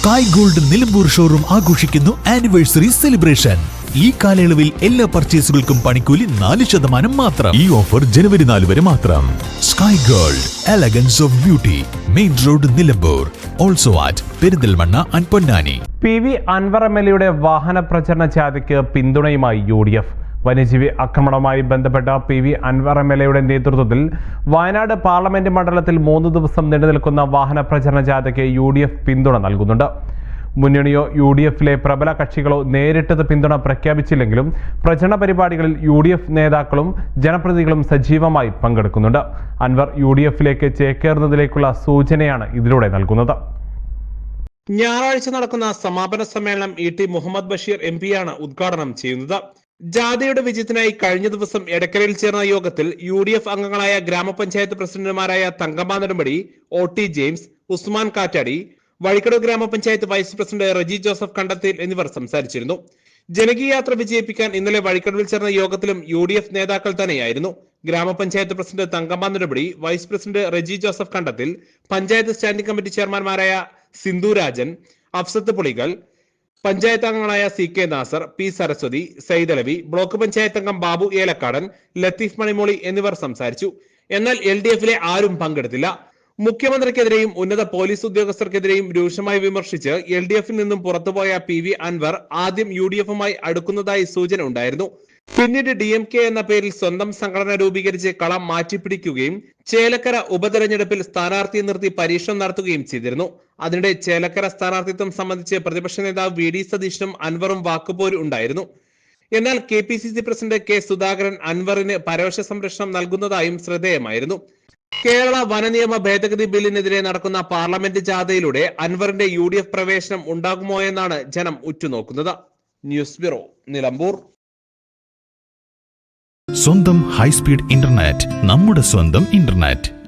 Sky Gold Nilambur showroom ആഘോഷിക്കുന്നു anniversary celebration ഈ കാലയളവിൽ എല്ലാ പർച്ചേസുകൾക്കും പണിക്കൂലി നാല് ശതമാനം മാത്രം. ഈ ഓഫർ ജനുവരി നാല് വരെ മാത്രം. Sky Gold elegance of beauty main road Nilambur. Also at Perinthalmanna and Ponnani P V Anvar M L എയുടെ വാഹന പ്രചരണ ജാഥയ്ക്ക് പിന്തുണയുമായി യു ഡി എഫ്. വന്യജീവി ആക്രമണവുമായി ബന്ധപ്പെട്ട P V Anvar M L എയുടെ നേതൃത്വത്തിൽ വയനാട് പാർലമെന്റ് മണ്ഡലത്തിൽ മൂന്ന് ദിവസം നീണ്ടുനിൽക്കുന്ന വാഹന പ്രചരണ ജാഥയ്ക്ക് യു ഡി എഫ് പിന്തുണ നൽകുന്നുണ്ട്. മുന്നണിയോ യു ഡി എഫിലെ പ്രബല കക്ഷികളോ നേരിട്ടത് പിന്തുണ പ്രഖ്യാപിച്ചില്ലെങ്കിലും പ്രചരണ പരിപാടികളിൽ യു ഡി എഫ് നേതാക്കളും ജനപ്രതിനിധികളും സജീവമായി പങ്കെടുക്കുന്നുണ്ട്. അൻവർ യു ഡി എഫിലേക്ക് ചേക്കേറുന്നതിലേക്കുള്ള സൂചനയാണ് ഇതിലൂടെ നൽകുന്നത്. ഞായറാഴ്ച നടക്കുന്ന സമാപന സമ്മേളനം E T Muhammad Basheer M പിയാണ് ഉദ്ഘാടനം ചെയ്യുന്നത്. ജാഥയുടെ വിജയത്തിനായി കഴിഞ്ഞ ദിവസം എടക്കരയിൽ ചേർന്ന യോഗത്തിൽ യു ഡി എഫ് അംഗങ്ങളായ ഗ്രാമപഞ്ചായത്ത് പ്രസിഡന്റുമാരായ Thankamma Nedumbady O T James Usman Kattadi Vazhikkada ഗ്രാമപഞ്ചായത്ത് vice president Reji Joseph Kandathil എന്നിവർ സംസാരിച്ചിരുന്നു. ജനകീയ യാത്ര വിജയിപ്പിക്കാൻ ഇന്നലെ വഴിക്കടവിൽ ചേർന്ന യോഗത്തിലും യു ഡി എഫ് നേതാക്കൾ തന്നെയായിരുന്നു. ഗ്രാമപഞ്ചായത്ത് president Thankamma Nedumbady vice president Reji Joseph Kandathil panchayat standing committee ചെയർമാൻമാരായ Sindhu Rajan Afsath പുളികൾ panchayat അംഗങ്ങളായ C K Nasar P Saraswathi Saidalavi block panchayat അംഗം ബാബു ഏലക്കാടൻ ലത്തീഫ് മണിമോളി എന്നിവർ സംസാരിച്ചു. എന്നാൽ എൽ ഡി എഫിലെ ആരും പങ്കെടുത്തില്ല. മുഖ്യമന്ത്രിക്കെതിരെയും ഉന്നത പോലീസ് ഉദ്യോഗസ്ഥർക്കെതിരെയും രൂക്ഷമായി വിമർശിച്ച് എൽ ഡി എഫിൽ നിന്നും പുറത്തുപോയ പി വി അൻവർ ആദ്യം യു ഡി എഫുമായി അടുക്കുന്നതായി സൂചന ഉണ്ടായിരുന്നു. പിന്നീട് ഡി എം കെ എന്ന പേരിൽ സ്വന്തം സംഘടന രൂപീകരിച്ച് കളം മാറ്റിപ്പിടിക്കുകയും ചേലക്കര ഉപതെരഞ്ഞെടുപ്പിൽ സ്ഥാനാർത്ഥിയെ നിർത്തി പരീക്ഷണം നടത്തുകയും ചെയ്തിരുന്നു. അതിനിടെ ചേലക്കര സ്ഥാനാർത്ഥിത്വം സംബന്ധിച്ച് പ്രതിപക്ഷ നേതാവ് വി ഡി സതീശനും അൻവറും വാക്കുപോര് ഉണ്ടായിരുന്നു. എന്നാൽ K P C C president K Sudhakaran അൻവറിന് പരോക്ഷ സംരക്ഷണം നൽകുന്നതായും ശ്രദ്ധേയമായിരുന്നു. കേരള വനനിയമ ഭേദഗതി ബില്ലിനെതിരെ നടക്കുന്ന പാർലമെന്റ് ജാഥയിലൂടെ അൻവറിന്റെ യു ഡി എഫ് പ്രവേശനം ഉണ്ടാകുമോ എന്നാണ് ജനം ഉറ്റുനോക്കുന്നത്. News bureau Nilambur. സ്വന്തം ഹൈസ്പീഡ് ഇന്റർനെറ്റ് നമ്മുടെ സ്വന്തം ഇന്റർനെറ്റ്.